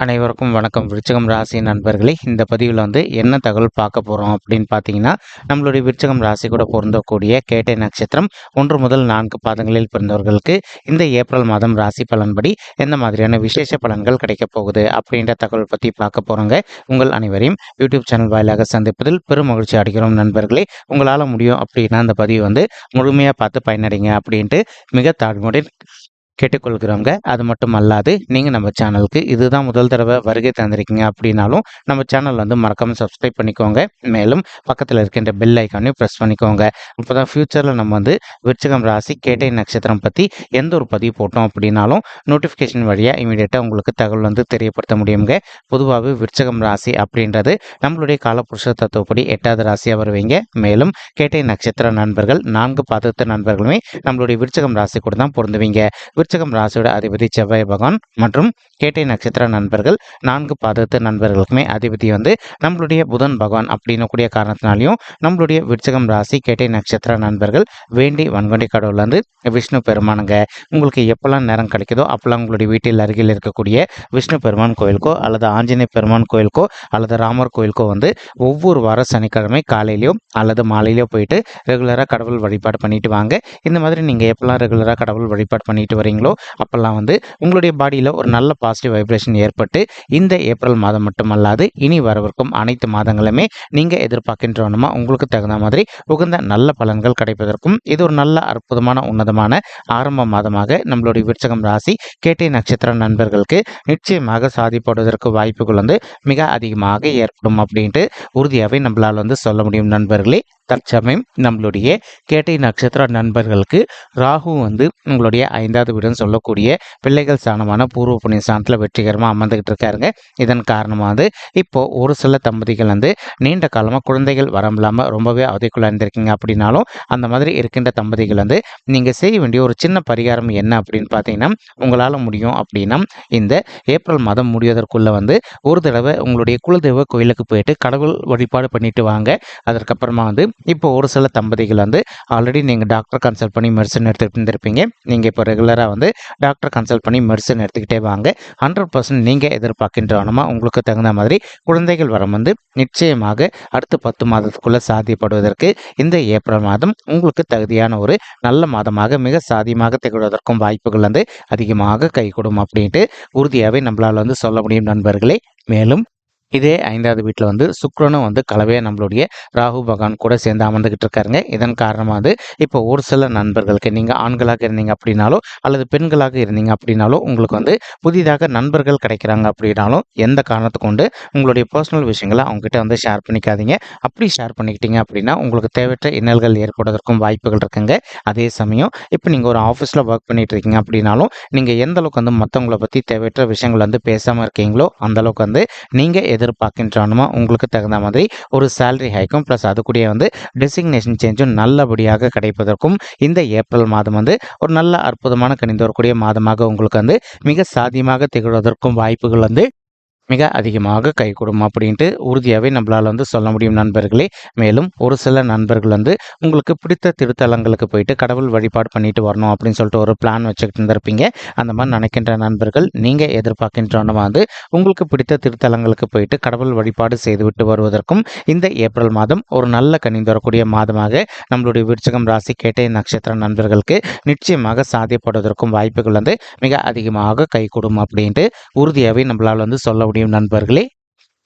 அனைவருக்கும் வணக்கம். விருச்சகம் ராசி நண்பர்களே இந்த பதிவில் வந்து என்ன தகவல் பார்க்க போகிறோம் அப்படின்னு பார்த்தீங்கன்னா நம்மளுடைய விருச்சகம் ராசி கூட பொருந்தக்கூடிய கேட்டை நட்சத்திரம் ஒன்று முதல் நான்கு பாதங்களில் பிறந்தவர்களுக்கு இந்த ஏப்ரல் மாதம் ராசி பலன்படி எந்த மாதிரியான விசேஷ பலன்கள் கிடைக்கப் போகுது அப்படின்ற தகவல் பற்றி பார்க்க போகிறோங்க உங்கள் அனைவரையும் யூடியூப் சேனல் வாயிலாக சந்திப்பதில் பெரும் மகிழ்ச்சி அடைகிறோம் நண்பர்களே. உங்களால் முடியும் அப்படின்னா அந்த பதிவு வந்து முழுமையாக பார்த்து பயனடைங்க அப்படின்ட்டு மிக தாழ்மையுடன் கேட்டுக்கொள்கிறோங்க. அது மட்டும் அல்லாது நீங்கள் நம்ம சேனலுக்கு இதுதான் முதல் தடவை வருகை தந்திருக்கீங்க அப்படின்னாலும் நம்ம சேனல் வந்து மறக்காமல் சப்ஸ்கிரைப் பண்ணிக்கோங்க. மேலும் பக்கத்தில் இருக்கின்ற பெல் ஐக்கானையும் ப்ரெஸ் பண்ணிக்கோங்க. அப்போ தான் ஃப்யூச்சரில் நம்ம வந்து விருச்சகம் ராசி கேட்டை நட்சத்திரம் பற்றி எந்த ஒரு பதிவு போட்டோம் அப்படின்னாலும் நோட்டிஃபிகேஷன் வழியாக இமீடியட்டாக உங்களுக்கு தகவல் வந்து தெரியப்படுத்த முடியுங்க. பொதுவாகவே விருச்சகம் ராசி அப்படின்றது நம்மளுடைய காலப்புருஷ தத்துவப்படி எட்டாவது ராசியாக வருவீங்க. மேலும் கேட்டை நட்சத்திர நண்பர்கள் நான்கு பாதத்து நண்பர்களுமே நம்மளுடைய விருச்சகம் ராசி கூட தான் பொருந்துவீங்க. விருச்சகம் ராசியோட அதிபதி செவ்வாய் பகவான் மற்றும் கேட்டை நட்சத்திர நண்பர்கள் நான்கு பாதத்து நண்பர்களுக்குமே அதிபதி வந்து நம்மளுடைய புதன் பகவான் அப்படின்னு கூடிய காரணத்தினாலையும் நம்மளுடைய விருச்சகம் ராசி கேட்டை நட்சத்திர நண்பர்கள் வேண்டி வன்கொண்டி கடவுள் வந்து விஷ்ணு பெருமானுங்க. உங்களுக்கு எப்போல்லாம் நேரம் கிடைக்குதோ அப்போல்லாம் உங்களுடைய வீட்டில் அருகில் இருக்கக்கூடிய விஷ்ணு பெருமான் கோயிலுக்கோ அல்லது ஆஞ்சநேய பெருமான் கோயிலுக்கோ அல்லது ராமர் கோயிலுக்கோ வந்து ஒவ்வொரு வாரம் சனிக்கிழமை காலையிலையோ அல்லது மாலையிலையோ போயிட்டு ரெகுலராக கடவுள் வழிபாடு பண்ணிட்டு வாங்க. இந்த மாதிரி நீங்கள் எப்போல்லாம் ரெகுலராக கடவுள் வழிபாடு பண்ணிட்டு வரீங்க பண்ணுறீங்களோ அப்போல்லாம் வந்து உங்களுடைய பாடியில் ஒரு நல்ல பாசிட்டிவ் வைப்ரேஷன் ஏற்பட்டு இந்த ஏப்ரல் மாதம் மட்டுமல்லாது இனி வரவிருக்கும் அனைத்து மாதங்களுமே நீங்கள் எதிர்பார்க்கின்றவனுமா உங்களுக்கு தகுந்த மாதிரி உகந்த நல்ல பலன்கள் கிடைப்பதற்கும் இது ஒரு நல்ல அற்புதமான உன்னதமான ஆரம்ப மாதமாக நம்மளுடைய விருச்சகம் ராசி கேட்டை நட்சத்திர நண்பர்களுக்கு நிச்சயமாக சாதிப்படுவதற்கு வாய்ப்புகள் வந்து மிக அதிகமாக ஏற்படும் அப்படின்ட்டு உறுதியாகவே நம்மளால் வந்து சொல்ல முடியும் நண்பர்களே. தற்சமயம் நம்மளுடைய கேட்டை நட்சத்திர நண்பர்களுக்கு ராகு வந்து உங்களுடைய ஐந்தாவது வீடுன்னு சொல்லக்கூடிய பிள்ளைகள் ஸ்தானமான பூர்வ புண்ணிய ஸ்தானத்தில் வெற்றிகரமாக அமர்ந்துகிட்டு இருக்காருங்க. இதன் காரணமாக வந்து இப்போ ஒரு சில தம்பதிகள் வந்து நீண்ட காலமாக குழந்தைகள் வரமில்லாமல் ரொம்பவே அவதிக்குள்ளாயிருந்திருக்கீங்க அப்படின்னாலும் அந்த மாதிரி இருக்கின்ற தம்பதிகள் வந்து நீங்கள் செய்ய வேண்டிய ஒரு சின்ன பரிகாரம் என்ன அப்படின்னு பார்த்தீங்கன்னா உங்களால் முடியும் அப்படின்னா இந்த ஏப்ரல் மாதம் முடிவதற்குள்ளே வந்து ஒரு தடவை உங்களுடைய குலதெய்வ கோயிலுக்கு போயிட்டு கடவுள் வழிபாடு பண்ணிட்டு வாங்க. அதற்கப்புறமா வந்து இப்போ ஒரு சில தம்பதிகள் வந்து ஆல்ரெடி நீங்கள் டாக்டர் கன்சல்ட் பண்ணி மெடிசன் எடுத்துகிட்டு இருந்திருப்பீங்க. நீங்கள் இப்போ ரெகுலராக வந்து டாக்டர் கன்சல்ட் பண்ணி மெடிசன் எடுத்துக்கிட்டே வாங்க. ஹண்ட்ரட் பர்சன்ட் நீங்கள் எதிர்பார்க்கின்றவனமா உங்களுக்கு தகுந்த மாதிரி குழந்தைகள் வரம் வந்து நிச்சயமாக அடுத்த பத்து மாதத்துக்குள்ளே சாத்தியப்படுவதற்கு இந்த ஏப்ரல் மாதம் உங்களுக்கு தகுதியான ஒரு நல்ல மாதமாக மிக சாதியமாக திகழ்வதற்கும் வாய்ப்புகள் வந்து அதிகமாக கைகூடும் அப்படின்ட்டு உறுதியாகவே நம்மளால் வந்து சொல்ல முடியும் நண்பர்களே. மேலும் இதே ஐந்தாவது வீட்டில் வந்து சுக்ரனும் வந்து கலவையாக நம்மளுடைய ராகு பகவான் கூட சேர்ந்து அமர்ந்துக்கிட்டு இருக்காருங்க. இதன் காரணமாக வந்து இப்போ ஒரு சில நண்பர்களுக்கு நீங்கள் ஆண்களாக இருந்தீங்க அப்படின்னாலோ அல்லது பெண்களாக இருந்தீங்க அப்படின்னாலோ உங்களுக்கு வந்து புதிதாக நண்பர்கள் கிடைக்கிறாங்க அப்படின்னாலும் எந்த காரணத்தை கொண்டு உங்களுடைய பர்சனல் விஷயங்களை அவங்ககிட்ட வந்து ஷேர் பண்ணிக்காதீங்க. அப்படி ஷேர் பண்ணிக்கிட்டீங்க அப்படின்னா உங்களுக்கு தேவையற்ற இன்னல்கள் ஏற்படுவதற்கும் வாய்ப்புகள் இருக்குங்க. அதே சமயம் இப்போ நீங்கள் ஒரு ஆஃபீஸில் ஒர்க் பண்ணிட்டு இருக்கீங்க அப்படின்னாலும் நீங்கள் எந்த அளவுக்கு வந்து மற்றவங்கள பற்றி தேவையற்ற விஷயங்கள் வந்து பேசாமல் இருக்கீங்களோ அந்த அளவுக்கு வந்து நீங்கள் எதிர்பார்க்கின்றானுமோ உங்களுக்கு தகுந்த மாதிரி ஒரு சேலரி ஹைக்கும் ப்ளஸ் அது கூட வந்து டெசிக்னேஷன் சேஞ்சும் நல்லபடியாக கிடைப்பதற்கும் இந்த ஏப்ரல் மாதம் வந்து ஒரு நல்ல அற்புதமான கணிந்து வரக்கூடிய மாதமாக உங்களுக்கு வந்து மிக சாதியமாக திகழ்வதற்கும் வாய்ப்புகள் வந்து மிக அதிகமாக கைகூடும் அப்படின்ட்டு உறுதியாகவே நம்மளால் வந்து சொல்ல முடியும் நண்பர்களே. மேலும் ஒரு சில நண்பர்கள் வந்து உங்களுக்கு பிடித்த திருத்தலங்களுக்கு போயிட்டு கடவுள் வழிபாடு பண்ணிட்டு வரணும் அப்படின்னு சொல்லிட்டு ஒரு பிளான் வச்சுக்கிட்டு இருந்திருப்பீங்க. அந்த மாதிரி நினைக்கின்ற நண்பர்கள் நீங்கள் எதிர்பார்க்கின்றன வந்து உங்களுக்கு பிடித்த திருத்தலங்களுக்கு போயிட்டு கடவுள் வழிபாடு செய்துவிட்டு வருவதற்கும் இந்த ஏப்ரல் மாதம் ஒரு நல்ல கனிந்து வரக்கூடிய மாதமாக நம்மளுடைய விருச்சகம் ராசி கேட்டை நட்சத்திர நண்பர்களுக்கு நிச்சயமாக சாத்தியப்படுவதற்கும் வாய்ப்புகள் வந்து மிக அதிகமாக கைகூடும் அப்படின்ட்டு உறுதியாகவே நம்மளால் வந்து சொல்ல முடியும் நண்பர்களே.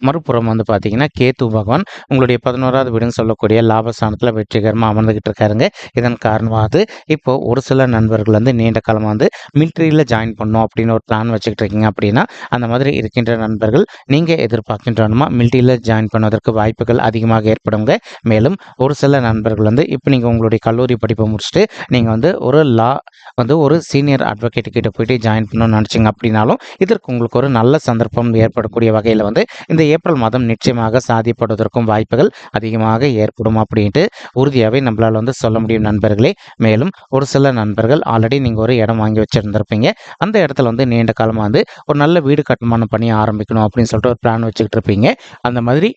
மறுபுறம் வந்து பார்த்தீங்கன்னா கேத்து பகவான் உங்களுடைய பதினோராவது வீடுன்னு சொல்லக்கூடிய லாபஸ்தானத்தில் வெற்றிகரமாக அமர்ந்துகிட்டு இருக்காருங்க. இதன் காரணமாக இப்போ ஒரு சில நண்பர்கள் வந்து நீண்ட காலமாக வந்து மிலிட்ரியில் ஜாயின் பண்ணும் அப்படின்னு ஒரு பிளான் வச்சுக்கிட்டு இருக்கீங்க அப்படின்னா அந்த மாதிரி இருக்கின்ற நண்பர்கள் நீங்கள் எதிர்பார்க்கின்றனுமா மிலிட்ரியில் ஜாயின் பண்ணுவதற்கு வாய்ப்புகள் அதிகமாக ஏற்படுங்க. மேலும் ஒரு சில நண்பர்கள் வந்து இப்போ நீங்கள் உங்களுடைய கல்லூரி படிப்பை முடிச்சுட்டு நீங்கள் வந்து ஒரு லா வந்து ஒரு சீனியர் அட்வொகேட் கிட்ட போயிட்டு ஜாயின் பண்ணணும்னு நினச்சிங்க அப்படின்னாலும் இதற்கு உங்களுக்கு ஒரு நல்ல சந்தர்ப்பம் ஏற்படக்கூடிய வகையில் வந்து இந்த ஏப்ரல் மாதம் நிச்சயமாக சாதிப்படுவதற்கும் வாய்ப்புகள் அதிகமாக ஏற்படும் அப்படின்ட்டு உறுதியாகவே நம்மளால் வந்து சொல்ல முடியும் நண்பர்களே. மேலும் ஒரு சில நண்பர்கள் ஆல்ரெடி நீங்கள் ஒரு இடம் வாங்கி வச்சுருந்துருப்பீங்க. அந்த இடத்துல வந்து நீண்ட காலமாக வந்து ஒரு நல்ல வீடு கட்டுமானம் பண்ணி ஆரம்பிக்கணும் அப்படின்னு சொல்லிட்டு ஒரு பிளான் வச்சுக்கிட்டு இருப்பீங்க. அந்த மாதிரி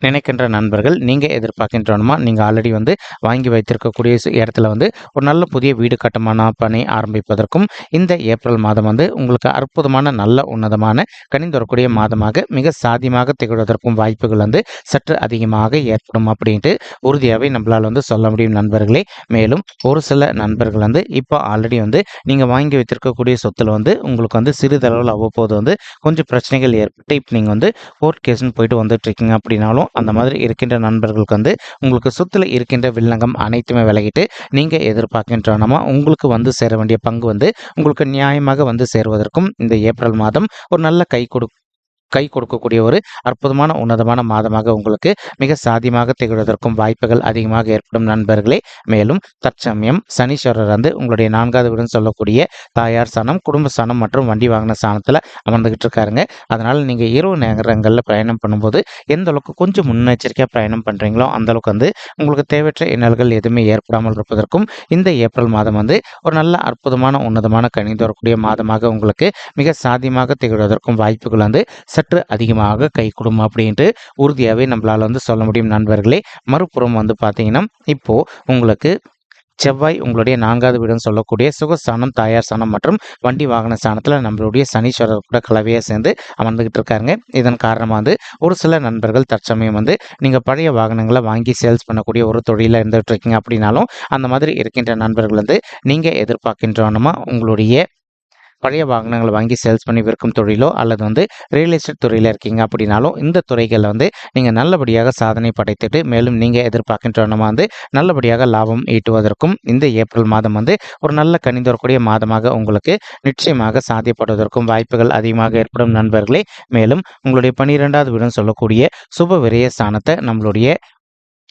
நினைக்கின்ற நண்பர்கள் நீங்கள் எதிர்பார்க்கின்றனுமா? நீங்கள் ஆல்ரெடி வந்து வாங்கி வைத்திருக்கக்கூடிய சு- இடத்துல வந்து ஒரு நல்ல புதிய வீடு கட்டுமான பணி ஆரம்பிப்பதற்கும் இந்த ஏப்ரல் மாதம் வந்து உங்களுக்கு அற்புதமான நல்ல உன்னதமான கனிந்து மாதமாக மிக சாத்தியமாக திகழ்வதற்கும் வாய்ப்புகள் வந்து சற்று அதிகமாக ஏற்படும் அப்படின்ட்டு உறுதியாகவே நம்மளால் வந்து சொல்ல முடியும் நண்பர்களே. மேலும் ஒரு சில நண்பர்கள் வந்து இப்போ ஆல்ரெடி வந்து நீங்கள் வாங்கி வைத்திருக்கக்கூடிய சொத்தில் வந்து உங்களுக்கு வந்து சிறிதளவில் அவ்வப்போது வந்து கொஞ்சம் பிரச்சனைகள் ஏற்பட்டு இப்போ நீங்கள் வந்து கோர்ட் கேஸ்னு போயிட்டு வந்துட்டு இருக்கீங்க அப்படின்னாலும் அந்த மாதிரி இருக்கின்ற நண்பர்களுக்கு வந்து உங்களுக்கு சொத்தில் இருக்கின்ற வில்லங்கம் அனைத்துமே விலகிட்டு நீங்கள் எதிர்பார்க்கின்றனமா உங்களுக்கு வந்து சேர வேண்டிய பங்கு வந்து உங்களுக்கு நியாயமாக வந்து சேருவதற்கும் இந்த ஏப்ரல் மாதம் ஒரு நல்ல கை கொடு கை கொடுக்கக்கூடிய ஒரு அற்புதமான உன்னதமான மாதமாக உங்களுக்கு மிக சாதியமாக திகழ்வதற்கும் வாய்ப்புகள் அதிகமாக ஏற்படும் நண்பர்களே. மேலும் தற்சமயம் சனீஸ்வரர் வந்து உங்களுடைய நான்காவது வீடுன்னு சொல்லக்கூடிய தாயார் சனம் குடும்ப சனம் மற்றும் வண்டி வாங்கின சாணத்தில் அமர்ந்துகிட்டு இருக்காருங்க. அதனால நீங்கள் இரவு நேரங்களில் பிரயாணம் பண்ணும்போது எந்த அளவுக்கு கொஞ்சம் முன்னெச்சரிக்கையாக பிரயாணம் பண்ணுறீங்களோ அந்த அளவுக்கு வந்து உங்களுக்கு தேவையற்ற இன்னல்கள் எதுவுமே ஏற்படாமல் இருப்பதற்கும் இந்த ஏப்ரல் மாதம் வந்து ஒரு நல்ல அற்புதமான உன்னதமான கணிந்து வரக்கூடிய மாதமாக உங்களுக்கு மிக சாதியமாக திகழ்வதற்கும் வாய்ப்புகள் வந்து சற்று அதிகமாக கை கொடுக்கும் அப்படின்ட்டு உறுதியாகவே நம்மளால் வந்து சொல்ல முடியும் நண்பர்களே. மறுபுறம் வந்து பார்த்தீங்கன்னா இப்போது உங்களுக்கு செவ்வாய் உங்களுடைய நான்காவது வீடுன்னு சொல்லக்கூடிய சுகஸ்தானம் தாயார் ஸ்தானம் மற்றும் வண்டி வாகன ஸ்தானத்தில் நம்மளுடைய சனீஸ்வரர் கூட கலவையாக சேர்ந்து அமர்ந்துகிட்டு இருக்காருங்க. இதன் காரணமாக வந்து ஒரு சில நண்பர்கள் தற்சமயம் வந்து நீங்கள் பழைய வாகனங்களை வாங்கி சேல்ஸ் பண்ணக்கூடிய ஒரு தொழிலில் இருந்துகிட்டு இருக்கீங்க அப்படின்னாலும் அந்த மாதிரி இருக்கின்ற நண்பர்கள் வந்து நீங்கள் எதிர்பார்க்கின்றோன்னா உங்களுடைய பழைய வாகனங்களை வாங்கி சேல்ஸ் பண்ணி விற்கும் தொழிலோ அல்லது வந்து ரியல் எஸ்டேட் துறையில் இருக்கீங்க அப்படின்னாலும் இந்த துறைகளில் வந்து நீங்கள் நல்லபடியாக சாதனை படைத்துட்டு மேலும் நீங்கள் எதிர்பார்க்கின்றனமா வந்து நல்லபடியாக லாபம் ஈட்டுவதற்கும் இந்த ஏப்ரல் மாதம் வந்து ஒரு நல்ல கணிந்து வரக்கூடிய மாதமாக உங்களுக்கு நிச்சயமாக சாத்தியப்படுவதற்கும் வாய்ப்புகள் அதிகமாக ஏற்படும் நண்பர்களே. மேலும் உங்களுடைய பன்னிரெண்டாவது வீடுன்னு சொல்லக்கூடிய சுப விரய ஸ்தானத்தை நம்மளுடைய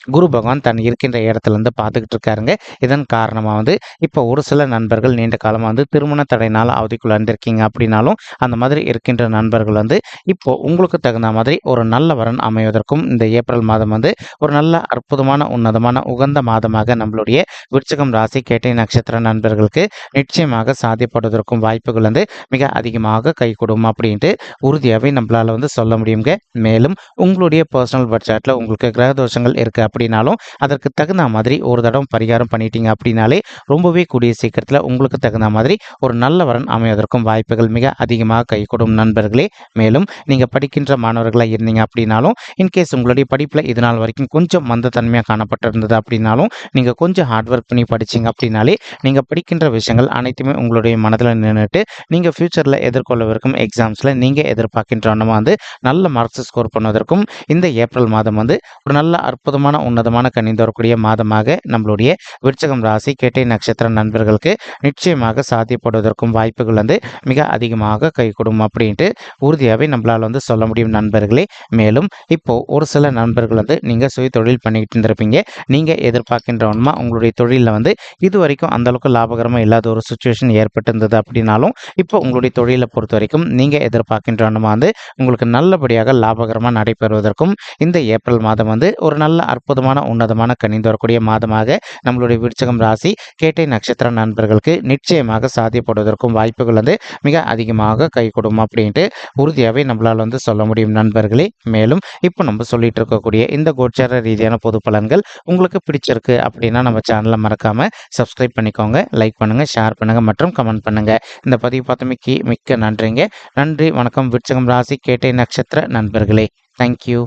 குரு பகவான் தன் இருக்கின்ற இடத்துல இருந்து பார்த்துக்கிட்டு இருக்காருங்க. இதன் காரணமாக வந்து இப்போ ஒரு சில நண்பர்கள் நீண்ட காலமாக வந்து திருமண தடையினால் அவதிக்குள்ள இருந்திருக்கீங்க அப்படின்னாலும் அந்த மாதிரி இருக்கின்ற நண்பர்கள் வந்து இப்போ உங்களுக்கு தகுந்த மாதிரி ஒரு நல்ல வரன் அமைவதற்கும் இந்த ஏப்ரல் மாதம் வந்து ஒரு நல்ல அற்புதமான உன்னதமான உகந்த மாதமாக நம்மளுடைய விருச்சகம் ராசி கேட்டை நட்சத்திர நண்பர்களுக்கு நிச்சயமாக சாத்தியப்படுவதற்கும் வாய்ப்புகள் வந்து மிக அதிகமாக கை கொடுக்கும் அப்படின்ட்டு உறுதியாகவே நம்மளால் வந்து சொல்ல முடியுங்க. மேலும் உங்களுடைய பர்சனல் பட்ஜெட்டில் உங்களுக்கு கிரக தோஷங்கள் இருக்குது அப்படின்னாலும் அதற்கு தகுந்த மாதிரி ஒரு தடவை பரிகாரம் பண்ணிட்டீங்க அப்படின்னாலே ரொம்பவே கூடிய சீக்கிரத்தில் உங்களுக்கு தகுந்த மாதிரி ஒரு நல்ல வரன் அமைவதற்கும் வாய்ப்புகள் மிக அதிகமாக கைகூடும் நண்பர்களே. மேலும் நீங்கள் படிக்கின்ற மாணவர்களாக இருந்தீங்க அப்படின்னாலும் இன்கேஸ் உங்களுடைய படிப்பில் இது நாள் வரைக்கும் கொஞ்சம் மந்தத்தன்மையாக காணப்பட்டிருந்தது அப்படின்னாலும் நீங்கள் கொஞ்சம் ஹார்ட் ஒர்க் பண்ணி படிச்சீங்க அப்படின்னாலே நீங்கள் படிக்கின்ற விஷயங்கள் அனைத்துமே உங்களுடைய மனதில் நின்றுட்டு நீங்கள் ஃப்யூச்சரில் எதிர்கொள்ளவிருக்கும் எக்ஸாம்ஸில் நீங்கள் எதிர்பார்க்கின்ற நம்ம வந்து நல்ல மார்க்ஸ் ஸ்கோர் பண்ணுவதற்கும் இந்த ஏப்ரல் மாதம் வந்து ஒரு நல்ல அற்புதமான உன்னதமான கணிந்து வரக்கூடிய மாதமாக நம்மளுடைய விருச்சகம் ராசி கேட்டை நட்சத்திர நண்பர்களுக்கு நிச்சயமாக சாத்தியப்படுவதற்கும் வாய்ப்புகள் வந்து மிக அதிகமாக கைகூடும் அப்படின்ட்டு உறுதியாகவே நம்மளால் வந்து சொல்ல முடியும் நண்பர்களே. மேலும் இப்போ ஒரு சில நண்பர்கள் வந்து நீங்கள் சுய தொழில் பண்ணிக்கிட்டு இருந்திருப்பீங்க. நீங்கள் எதிர்பார்க்கின்றவனுமா உங்களுடைய தொழிலில் வந்து இது வரைக்கும் அந்தளவுக்கு லாபகரமாக இல்லாத ஒரு சுச்சுவேஷன் ஏற்பட்டிருந்தது அப்படின்னாலும் இப்போ உங்களுடைய தொழிலை பொறுத்த வரைக்கும் நீங்கள் எதிர்பார்க்கின்றவனுமா வந்து உங்களுக்கு நல்லபடியாக லாபகரமாக நடைபெறுவதற்கும் இந்த ஏப்ரல் மாதம் வந்து ஒரு நல்ல அற்புதமான உன்னதமான கணிந்து வரக்கூடிய மாதமாக நம்மளுடைய விருச்சகம் ராசி கேட்டை நட்சத்திர நண்பர்களுக்கு நிச்சயமாக சாத்தியப்படுவதற்கும் வாய்ப்புகள் வந்து மிக அதிகமாக கை கொடுக்கும் அப்படின்ட்டு உறுதியாகவே நம்மளால் வந்து சொல்ல முடியும் நண்பர்களே. மேலும் இப்போ நம்ம சொல்லிட்டு இருக்கக்கூடிய இந்த கோச்சார ரீதியான பொது பலன்கள் உங்களுக்கு பிடிச்சிருக்கு அப்படின்னா நம்ம சேனலை மறக்காம சப்ஸ்கிரைப் பண்ணிக்கோங்க லைக் பண்ணுங்க ஷேர் பண்ணுங்க மற்றும் கமெண்ட் பண்ணுங்க. இந்த பதிவு பார்த்தமைக்கு மிக்க நன்றிங்க. நன்றி வணக்கம் விருச்சகம் ராசி கேட்டை நட்சத்திர நண்பர்களே. தேங்க்யூ